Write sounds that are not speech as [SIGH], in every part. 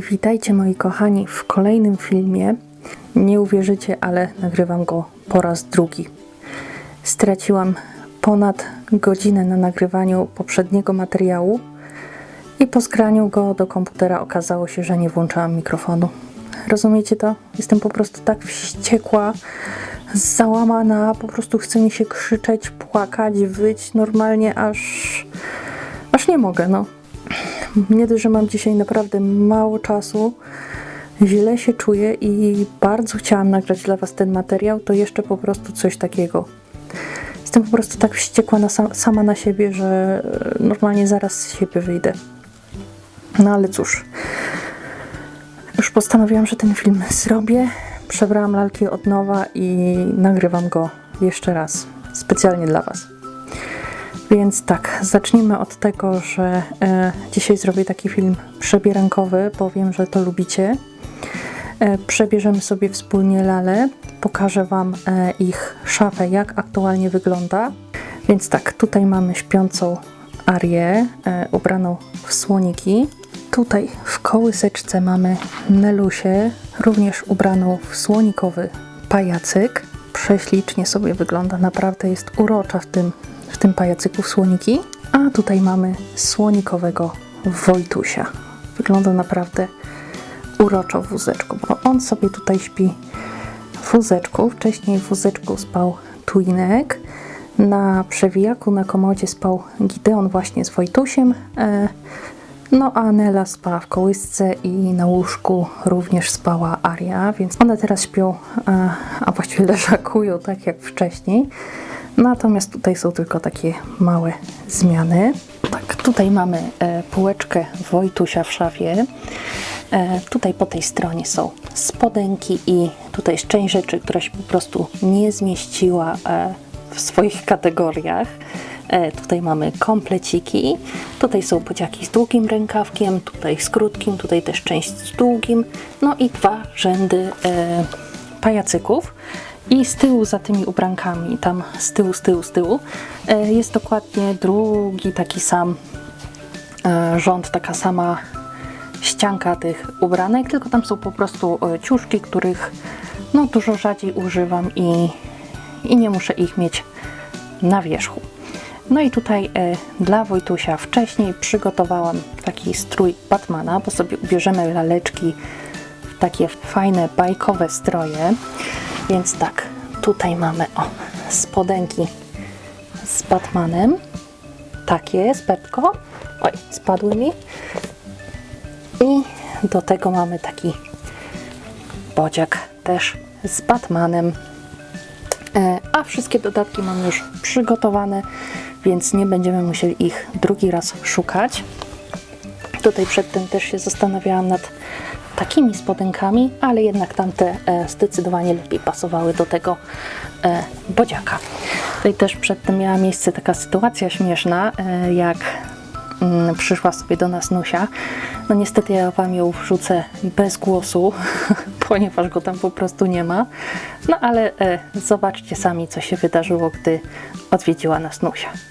Witajcie moi kochani w kolejnym filmie. Nie uwierzycie, ale nagrywam go po raz drugi. Straciłam ponad godzinę na nagrywaniu poprzedniego materiału i po skraniu go do komputera okazało się, że nie włączałam mikrofonu. Rozumiecie to? Jestem po prostu tak wściekła, załamana, po prostu chce mi się krzyczeć, płakać, wyć normalnie, aż, aż nie mogę, no. Nie dość, że mam dzisiaj naprawdę mało czasu, źle się czuję i bardzo chciałam nagrać dla Was ten materiał, to jeszcze po prostu coś takiego. Jestem po prostu tak wściekła na sam, sama na siebie, że e, normalnie zaraz z siebie wyjdę. No ale cóż, już postanowiłam, że ten film zrobię. Przebrałam lalki od nowa i nagrywam go jeszcze raz, specjalnie dla Was. Więc tak, zacznijmy od tego, że e, dzisiaj zrobię taki film przebierankowy, bo wiem, że to lubicie. E, przebierzemy sobie wspólnie lale, pokażę Wam e, ich szafę, jak aktualnie wygląda. Więc tak, tutaj mamy śpiącą Arię, e, ubraną w słoniki. Tutaj w kołyseczce mamy Nelusię, również ubraną w słonikowy pajacyk. Prześlicznie sobie wygląda, naprawdę jest urocza w tym, tym pajacyku w słoniki. A tutaj mamy słonikowego Wojtusia. Wygląda naprawdę uroczo w wózeczku, bo on sobie tutaj śpi w wózeczku. Wcześniej w wózeczku spał Twinek. Na przewijaku na komodzie spał Gideon właśnie z Wojtusiem. E, no a Nela spała w kołysce i na łóżku również spała Aria, więc one teraz śpią, e, a właściwie [LAUGHS] leżakują tak jak wcześniej. Natomiast tutaj są tylko takie małe zmiany. Tak, tutaj mamy e, półeczkę Wojtusia w szafie. E, tutaj po tej stronie są spodenki i tutaj jest część rzeczy, która się po prostu nie zmieściła e, w swoich [LAUGHS] kategoriach. Tutaj mamy kompleciki, tutaj są podziaki z długim rękawkiem, tutaj z krótkim, tutaj też część z długim, no i dwa rzędy pajacyków. I z tyłu za tymi ubrankami, tam z tyłu, z tyłu, z tyłu, e, jest dokładnie drugi taki sam e, rząd, taka sama ścianka tych ubranek, tylko tam są po prostu e, ciuszki, których no, dużo rzadziej używam i, i nie muszę ich mieć na wierzchu. No i tutaj e, dla Wojtusia wcześniej przygotowałam taki strój Batmana, bo sobie ubierzemy laleczki w takie fajne bajkowe stroje. Więc tak, tutaj mamy o, spodenki z Batmanem. Takie, z Pepko. Oj, spadły mi. I do tego mamy taki bodziak też z Batmanem. E, A wszystkie dodatki mam już przygotowane, więc nie będziemy musieli ich drugi raz szukać. Tutaj przedtem też się zastanawiałam nad takimi spodenkami, ale jednak tamte e, zdecydowanie lepiej pasowały do tego e, bodziaka. Tutaj też przedtem miała miejsce taka sytuacja śmieszna, e, jak mm, przyszła sobie do nas Nusia. No niestety ja Wam ją wrzucę bez głosu, [LAUGHS] ponieważ go tam po prostu nie ma. No ale zobaczcie sami, co się wydarzyło, gdy odwiedziła nas Nusia.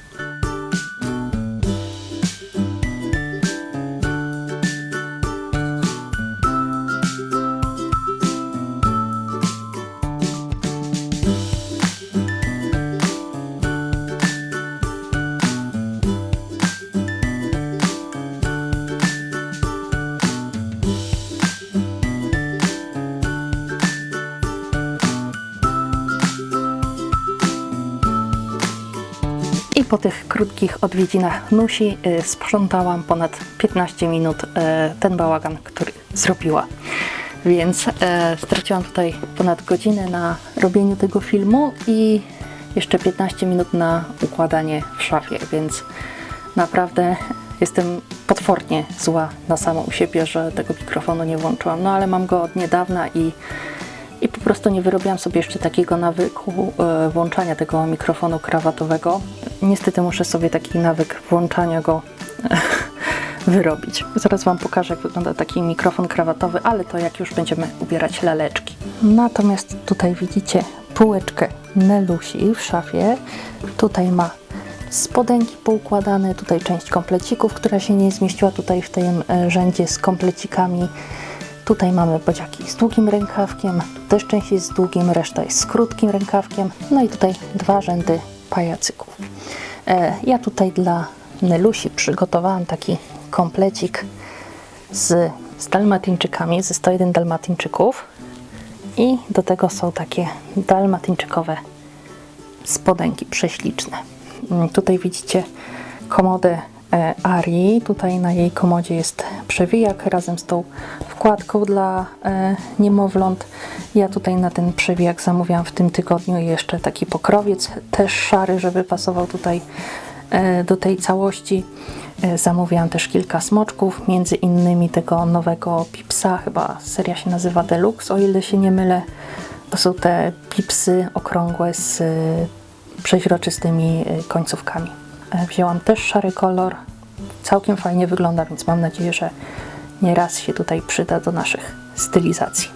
I po tych krótkich odwiedzinach Nusi y, sprzątałam ponad 15 minut y, ten bałagan, który zrobiła. Więc y, straciłam tutaj ponad godzinę na robieniu tego filmu i jeszcze 15 minut na układanie w szafie, więc naprawdę jestem potwornie zła na samą siebie, że tego mikrofonu nie włączyłam. No ale mam go od niedawna i i po prostu nie wyrobiłam sobie jeszcze takiego nawyku e, włączania tego mikrofonu krawatowego. Niestety muszę sobie taki nawyk włączania go e, [LAUGHS] wyrobić. Zaraz Wam pokażę, jak wygląda taki mikrofon krawatowy, ale to jak już będziemy ubierać laleczki. Natomiast tutaj widzicie półeczkę Nelusi w szafie. Tutaj ma spodenki poukładane, tutaj część komplecików, która się nie zmieściła tutaj w tym e, rzędzie z komplecikami. Tutaj mamy bodziaki z długim rękawkiem, też część jest z długim, reszta jest z krótkim rękawkiem. No i tutaj dwa rzędy pajacyków. E, Ja tutaj dla Nelusi przygotowałam taki komplecik z, z dalmatyńczykami, ze 101 dalmatyńczyków. I do tego są takie dalmatyńczykowe spodenki prześliczne. Mm, Tutaj widzicie komodę Arii. Tutaj na jej komodzie jest przewijak razem z tą wkładką dla e, niemowląt. Ja tutaj na ten przewijak zamówiłam w tym tygodniu jeszcze taki pokrowiec, też szary, żeby pasował tutaj e, do tej całości. E, Zamówiłam też kilka smoczków, między innymi tego nowego Pipsa, chyba seria się nazywa Deluxe, o ile się nie mylę. To są te pipsy okrągłe z e, przeźroczystymi e, końcówkami. E, Wzięłam też szary kolor, całkiem fajnie wygląda, więc mam nadzieję, że nieraz się tutaj przyda do naszych stylizacji.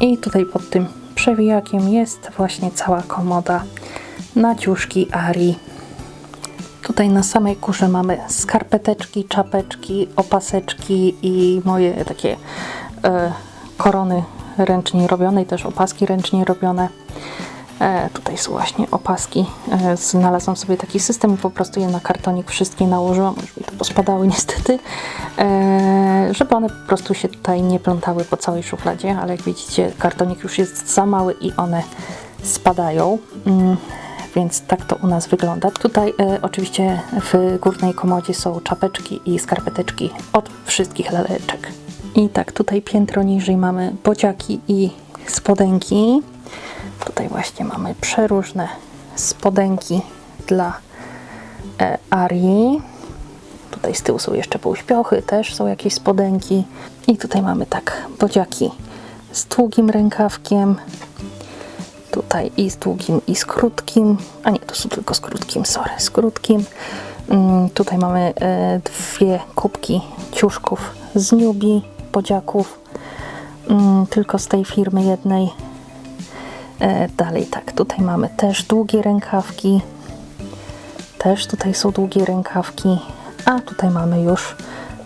I tutaj pod tym przewijakiem jest właśnie cała komoda na ciuszki Ari. Tutaj na samej kurze mamy skarpeteczki, czapeczki, opaseczki i moje takie e, korony ręcznie robione i też opaski ręcznie robione. E, tutaj są właśnie opaski. E, znalazłam sobie taki system i po prostu je na kartonik wszystkie nałożyłam. Mi to pospadały niestety, e, żeby one po prostu się tutaj nie plątały po całej szufladzie, ale jak widzicie kartonik już jest za mały i one spadają. Mm, więc tak to u nas wygląda. Tutaj e, oczywiście w górnej komodzie są czapeczki i skarpeteczki od wszystkich laleczek. I tak, tutaj piętro niżej mamy bociaki i spodenki. Tutaj właśnie mamy przeróżne spodenki dla e, Arii. Tutaj z tyłu są jeszcze półśpiochy, też są jakieś spodenki. I tutaj mamy tak, bodziaki z długim rękawkiem. Tutaj i z długim, i z krótkim. A nie, to są tylko z krótkim, sorry, z krótkim. Mm, tutaj mamy e, dwie kubki ciuszków z Newbie, bodziaków. Mm, tylko z tej firmy jednej. E, dalej tak, tutaj mamy też długie rękawki. Też tutaj są długie rękawki, a tutaj mamy już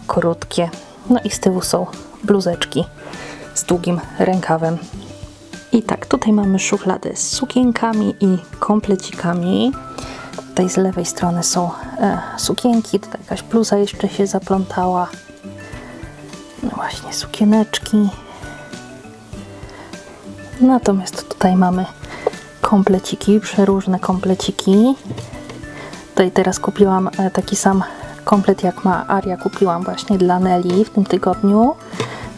krótkie. No i z tyłu są bluzeczki z długim rękawem. I tak, tutaj mamy szufladę z sukienkami i komplecikami. Tutaj z lewej strony są e, sukienki, tutaj jakaś bluza jeszcze się zaplątała. No właśnie, sukieneczki. Natomiast tutaj mamy kompleciki, przeróżne kompleciki. Tutaj teraz kupiłam e, taki sam komplet jak ma Aria. Kupiłam właśnie dla Nelly w tym tygodniu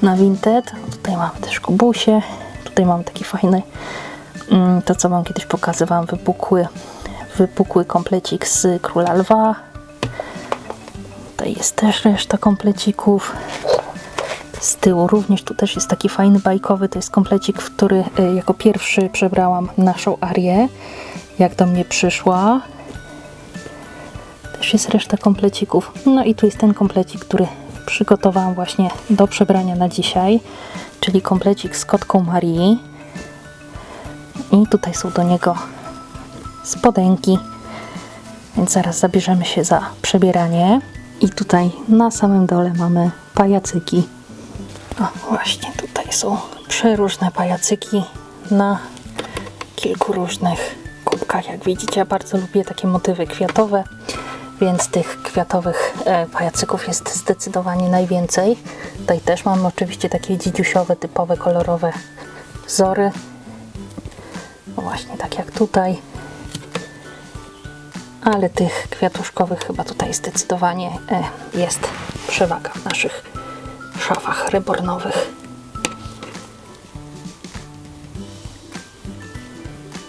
na Vinted. Tutaj mamy też kubusie. Tutaj mamy taki fajny, mm, to co Wam kiedyś pokazywałam, wypukły, wypukły komplecik z Króla Lwa. Tutaj jest też reszta komplecików. Z tyłu również tu też jest taki fajny bajkowy, to jest komplecik, w który y, jako pierwszy przebrałam naszą Arię, jak do mnie przyszła. Też jest reszta komplecików. No i tu jest ten komplecik, który przygotowałam właśnie do przebrania na dzisiaj, czyli komplecik z kotką Marii. I tutaj są do niego spodenki, więc zaraz zabierzemy się za przebieranie. I tutaj na samym dole mamy pajacyki. O, właśnie tutaj są przeróżne pajacyki na kilku różnych kubkach. Jak widzicie, ja bardzo lubię takie motywy kwiatowe, więc tych kwiatowych e, pajacyków jest zdecydowanie najwięcej. Tutaj też mamy oczywiście takie dzidziusiowe, typowe, kolorowe wzory. No właśnie tak jak tutaj. Ale tych kwiatuszkowych chyba tutaj zdecydowanie e, jest przewaga w naszych szafach rebornowych.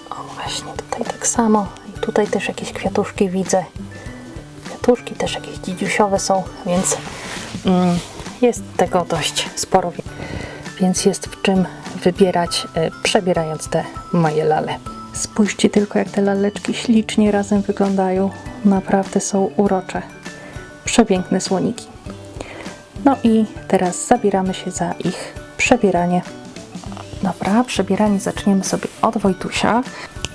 O właśnie tutaj tak samo. I tutaj też jakieś kwiatuszki widzę. Kwiatuszki też jakieś dzidziusiowe są, więc mm, jest tego dość sporo. Więc jest w czym wybierać, e, przebierając te moje lale. Spójrzcie tylko, jak te laleczki ślicznie razem wyglądają. Naprawdę są urocze. Przepiękne słoniki. No i teraz zabieramy się za ich przebieranie. Dobra, przebieranie zaczniemy sobie od Wojtusia.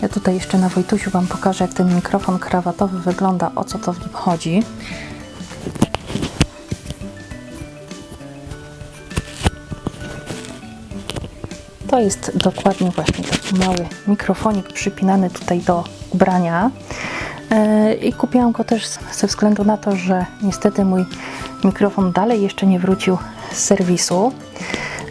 Ja tutaj jeszcze na Wojtusiu Wam pokażę, jak ten mikrofon krawatowy wygląda, o co to w nim chodzi. To jest dokładnie właśnie taki mały mikrofonik przypinany tutaj do ubrania. E, I kupiłam go też ze względu na to, że niestety mój mikrofon dalej jeszcze nie wrócił z serwisu.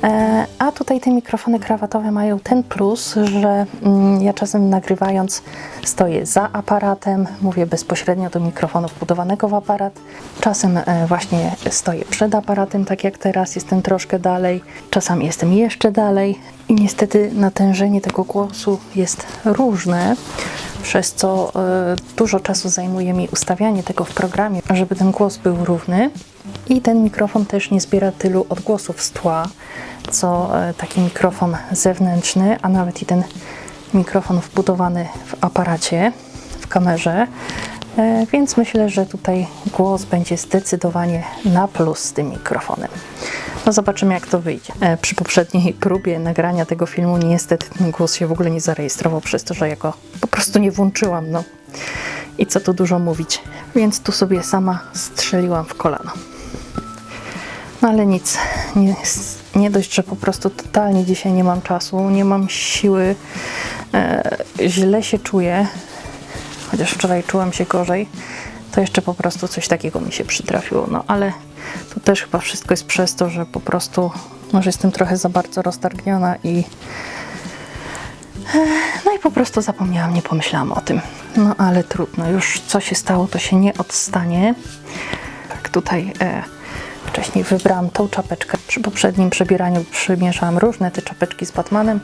E, A tutaj te mikrofony krawatowe mają ten plus, że mm, ja czasem nagrywając stoję za aparatem, mówię bezpośrednio do mikrofonu wbudowanego w aparat. Czasem e, właśnie stoję przed aparatem, tak jak teraz, jestem troszkę dalej. Czasami jestem jeszcze dalej i niestety natężenie tego głosu jest różne przez co e, dużo czasu zajmuje mi ustawianie tego w programie, żeby ten głos był równy. I ten mikrofon też nie zbiera tylu odgłosów z tła, co e, taki mikrofon zewnętrzny, a nawet i ten mikrofon wbudowany w aparacie, w kamerze. E, Więc myślę, że tutaj głos będzie zdecydowanie na plus z tym mikrofonem. No zobaczymy jak to wyjdzie. E, Przy poprzedniej próbie nagrania tego filmu niestety ten głos się w ogóle nie zarejestrował przez to, że ja go po prostu nie włączyłam. No i co tu dużo mówić. Więc tu sobie sama strzeliłam w kolano. No ale nic, nie, nie dość, że po prostu totalnie dzisiaj nie mam czasu, nie mam siły, e, źle się czuję, chociaż wczoraj czułam się gorzej, to jeszcze po prostu coś takiego mi się przytrafiło. No ale to też chyba wszystko jest przez to, że po prostu może jestem trochę za bardzo roztargniona i no i po prostu zapomniałam, nie pomyślałam o tym. No ale trudno, już co się stało, to się nie odstanie. Tak, tutaj e, wcześniej wybrałam tą czapeczkę. Przy poprzednim przebieraniu przymierzałam różne te czapeczki z Batmanem,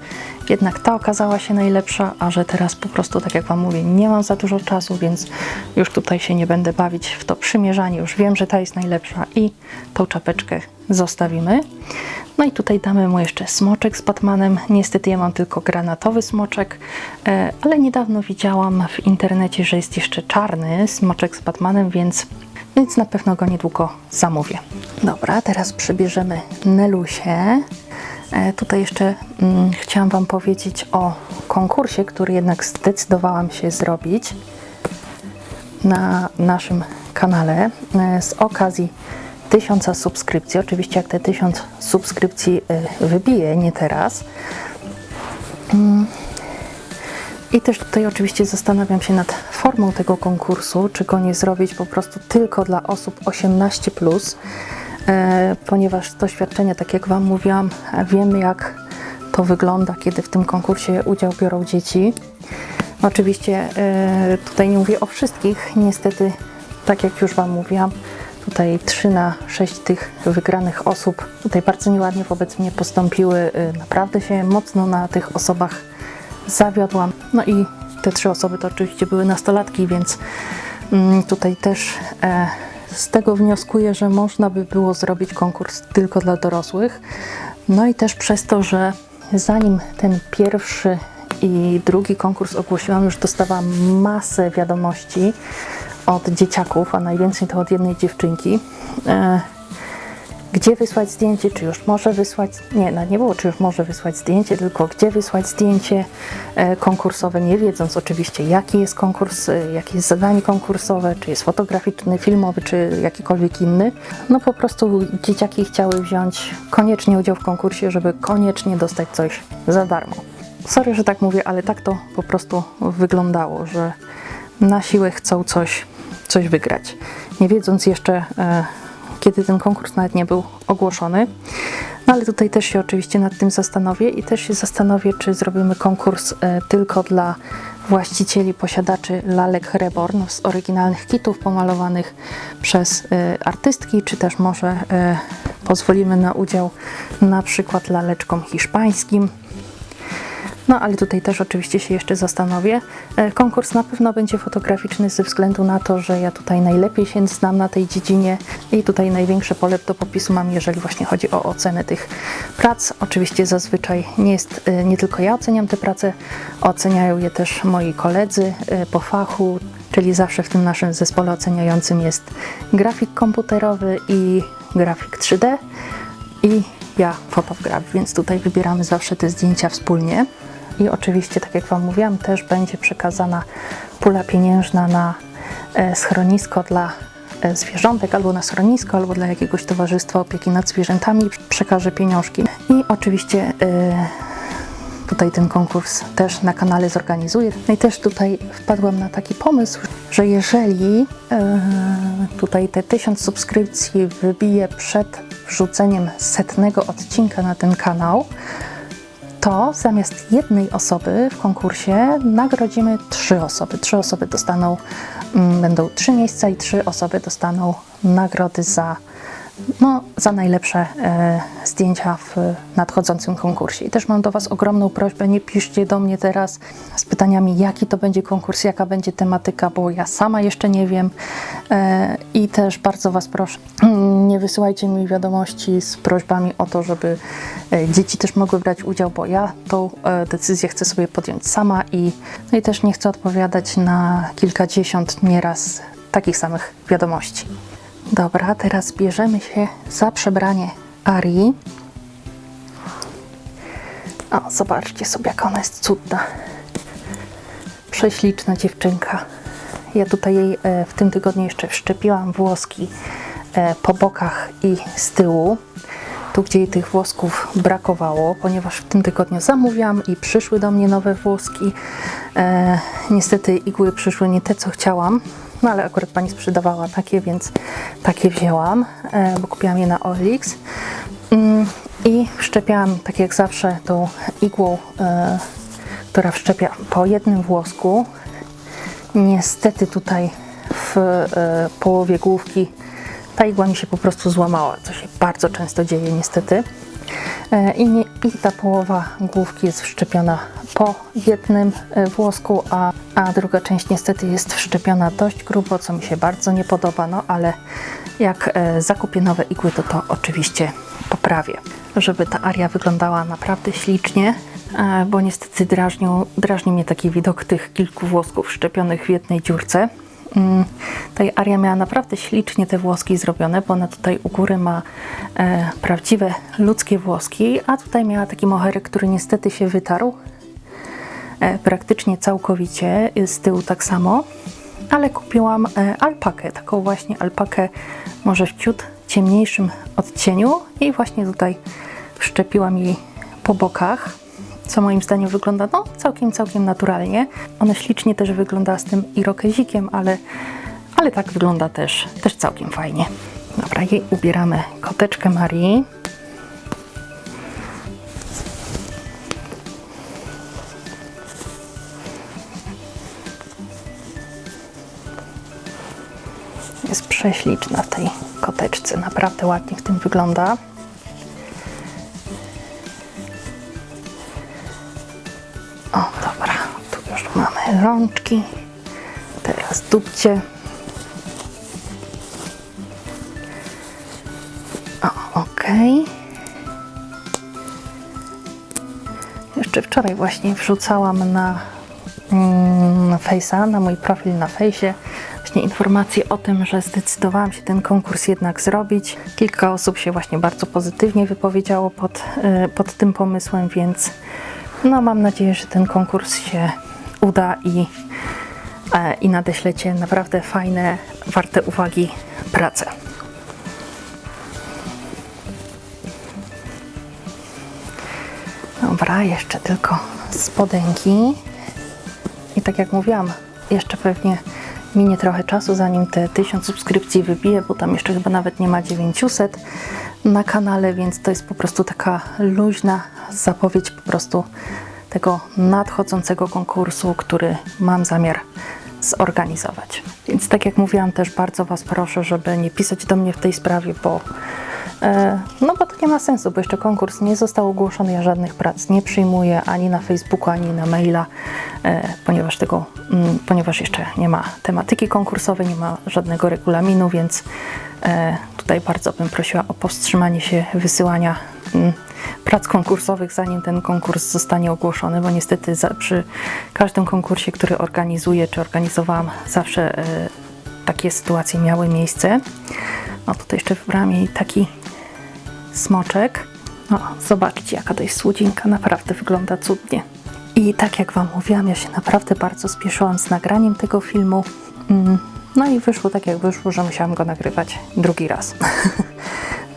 jednak ta okazała się najlepsza, a że teraz po prostu, tak jak Wam mówię, nie mam za dużo czasu, więc już tutaj się nie będę bawić w to przymierzanie. Już wiem, że ta jest najlepsza i tą czapeczkę zostawimy. No i tutaj damy mu jeszcze smoczek z Batmanem. Niestety ja mam tylko granatowy smoczek, e, ale niedawno widziałam w internecie, że jest jeszcze czarny smoczek z Batmanem, więc, więc na pewno go niedługo zamówię. Dobra, teraz przebierzemy Nelusię. E, Tutaj jeszcze mm, chciałam Wam powiedzieć o konkursie, który jednak zdecydowałam się zrobić na naszym kanale e, z okazji tysiąca subskrypcji. Oczywiście jak te tysiąc subskrypcji e, wybije, nie teraz. Mm. I też tutaj oczywiście zastanawiam się nad formą tego konkursu, czy go nie zrobić po prostu tylko dla osób 18+, plus, e, ponieważ z doświadczenia, tak jak Wam mówiłam, wiemy jak to wygląda, kiedy w tym konkursie udział biorą dzieci. Oczywiście e, tutaj nie mówię o wszystkich, niestety, tak jak już Wam mówiłam, tutaj 3 na 6 tych wygranych osób tutaj bardzo nieładnie wobec mnie postąpiły. E, Naprawdę się mocno na tych osobach zawiodłam. No i te trzy osoby to oczywiście były nastolatki, więc mm, tutaj też e, z tego wnioskuję, że można by było zrobić konkurs tylko dla dorosłych. No i też przez to, że zanim ten pierwszy i drugi konkurs ogłosiłam, już dostawałam masę wiadomości od dzieciaków, a najwięcej to od jednej dziewczynki. Gdzie wysłać zdjęcie, czy już może wysłać, nie, no nie było, czy już może wysłać zdjęcie, tylko gdzie wysłać zdjęcie e, konkursowe, nie wiedząc oczywiście, jaki jest konkurs, e, jakie jest zadanie konkursowe, czy jest fotograficzny, filmowy, czy jakikolwiek inny. No po prostu dzieciaki chciały wziąć koniecznie udział w konkursie, żeby koniecznie dostać coś za darmo. Sorry, że tak mówię, ale tak to po prostu wyglądało, że na siłę chcą coś, coś wygrać. Nie wiedząc jeszcze, e, kiedy ten konkurs nawet nie był ogłoszony. No ale tutaj też się oczywiście nad tym zastanowię i też się zastanowię, czy zrobimy konkurs e, tylko dla właścicieli, posiadaczy lalek Reborn z oryginalnych kitów pomalowanych przez e, artystki, czy też może e, pozwolimy na udział na przykład laleczkom hiszpańskim. No ale tutaj też oczywiście się jeszcze zastanowię. E, Konkurs na pewno będzie fotograficzny ze względu na to, że ja tutaj najlepiej się znam na tej dziedzinie i tutaj największe pole do popisu mam, jeżeli właśnie chodzi o ocenę tych prac. Oczywiście zazwyczaj nie jest, e, nie tylko ja oceniam te prace, oceniają je też moi koledzy e, po fachu, czyli zawsze w tym naszym zespole oceniającym jest grafik komputerowy i grafik 3D i ja fotograf, więc tutaj wybieramy zawsze te zdjęcia wspólnie. I oczywiście, tak jak Wam mówiłam, też będzie przekazana pula pieniężna na e, schronisko dla e, zwierzątek, albo na schronisko, albo dla jakiegoś towarzystwa opieki nad zwierzętami. Przekażę pieniążki. I oczywiście e, tutaj ten konkurs też na kanale zorganizuję. No i też tutaj wpadłam na taki pomysł, że jeżeli tutaj te tysiąc subskrypcji wybiję przed wrzuceniem setnego odcinka na ten kanał, to zamiast jednej osoby w konkursie nagrodzimy trzy osoby. Trzy osoby dostaną, mm, będą trzy miejsca i trzy osoby dostaną nagrody za, no, za najlepsze e, zdjęcia w nadchodzącym konkursie. I też mam do Was ogromną prośbę, nie piszcie do mnie teraz z pytaniami, jaki to będzie konkurs, jaka będzie tematyka, bo ja sama jeszcze nie wiem. E, I też bardzo Was proszę, mm, nie wysyłajcie mi wiadomości z prośbami o to, żeby e, dzieci też mogły brać udział, bo ja tą e, decyzję chcę sobie podjąć sama i, no i też nie chcę odpowiadać na kilkadziesiąt nieraz takich samych wiadomości. Dobra, teraz bierzemy się za przebranie Arii. O, zobaczcie sobie, jak ona jest cudna. Prześliczna dziewczynka. Ja tutaj jej e, w tym tygodniu jeszcze wszczepiłam włoski po bokach i z tyłu. Tu, gdzie tych włosków brakowało, ponieważ w tym tygodniu zamówiłam i przyszły do mnie nowe włoski. E, niestety igły przyszły nie te, co chciałam, no ale akurat pani sprzedawała takie, więc takie wzięłam, e, bo kupiłam je na Olix. Mm, I wszczepiałam, tak jak zawsze, tą igłą, e, która wszczepia po jednym włosku. Niestety tutaj w e, połowie główki ta igła mi się po prostu złamała, co się bardzo często dzieje niestety. E, I, nie, I ta połowa główki jest wszczepiona po jednym e, włosku, a, a druga część niestety jest wszczepiona dość grubo, co mi się bardzo nie podoba, no ale jak e, zakupię nowe igły, to to oczywiście poprawię, żeby ta aria wyglądała naprawdę ślicznie, bo niestety drażnią, drażni mnie taki widok tych kilku włosków wszczepionych w jednej dziurce. Mm, Tutaj Aria miała naprawdę ślicznie te włoski zrobione, bo ona tutaj u góry ma e, prawdziwe ludzkie włoski, a tutaj miała taki moherek, który niestety się wytarł e, praktycznie całkowicie, z tyłu tak samo, ale kupiłam e, alpakę, taką właśnie alpakę może w ciut ciemniejszym odcieniu i właśnie tutaj wszczepiłam jej po bokach co moim zdaniem wygląda no, całkiem, całkiem naturalnie. Ona ślicznie też wygląda z tym irokezikiem, ale, ale tak wygląda też, też całkiem fajnie. Dobra, jej ubieramy koteczkę Marii. Jest prześliczna w tej koteczce, naprawdę ładnie w tym wygląda. Rączki. Teraz dupcie. O, okej. Jeszcze wczoraj właśnie wrzucałam na, mm, na mój profil na Face'ie właśnie informację o tym, że zdecydowałam się ten konkurs jednak zrobić. Kilka osób się właśnie bardzo pozytywnie wypowiedziało pod, y, pod tym pomysłem, więc no mam nadzieję, że ten konkurs się uda i, e, i nadeślecie naprawdę fajne, warte uwagi prace. Dobra, jeszcze tylko spodenki. I tak jak mówiłam, jeszcze pewnie minie trochę czasu, zanim te 1000 subskrypcji wybije, bo tam jeszcze chyba nawet nie ma 900 na kanale, więc to jest po prostu taka luźna zapowiedź po prostu tego nadchodzącego konkursu, który mam zamiar zorganizować. Więc tak jak mówiłam, też bardzo Was proszę, żeby nie pisać do mnie w tej sprawie, bo e, no bo to nie ma sensu, bo jeszcze konkurs nie został ogłoszony, ja żadnych prac nie przyjmuję ani na Facebooku, ani na maila, e, ponieważ tego, mm, ponieważ jeszcze nie ma tematyki konkursowej, nie ma żadnego regulaminu, więc e, tutaj bardzo bym prosiła o powstrzymanie się wysyłania prac konkursowych, zanim ten konkurs zostanie ogłoszony, bo niestety za, przy każdym konkursie, który organizuję czy organizowałam, zawsze e, takie sytuacje miały miejsce. No tutaj jeszcze wybrałam jej taki smoczek. No, zobaczcie, jaka to jest słodzinka, naprawdę wygląda cudnie. I tak jak Wam mówiłam, ja się naprawdę bardzo spieszyłam z nagraniem tego filmu. Mm, No i wyszło tak jak wyszło, że musiałam go nagrywać drugi raz. [LAUGHS]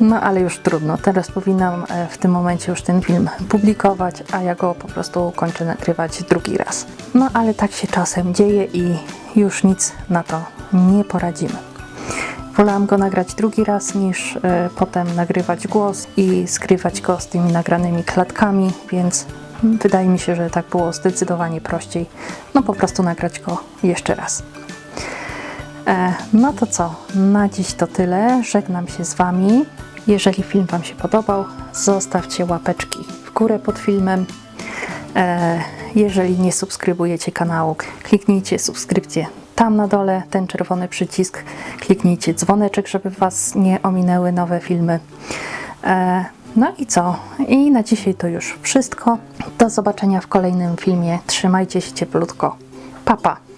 No ale już trudno. Teraz powinnam e, w tym momencie już ten film publikować, a ja go po prostu kończę nagrywać drugi raz. No ale tak się czasem dzieje i już nic na to nie poradzimy. Wolałam go nagrać drugi raz niż e, potem nagrywać głos i skrywać go z tymi nagranymi klatkami, więc wydaje mi się, że tak było zdecydowanie prościej. No po prostu nagrać go jeszcze raz. E, no to co, na dziś to tyle. Żegnam się z Wami. Jeżeli film Wam się podobał, zostawcie łapeczki w górę pod filmem. E, jeżeli nie subskrybujecie kanału, kliknijcie subskrypcję tam na dole, ten czerwony przycisk. Kliknijcie dzwoneczek, żeby Was nie ominęły nowe filmy. E, no i co? I na dzisiaj to już wszystko. Do zobaczenia w kolejnym filmie. Trzymajcie się cieplutko. Pa, pa.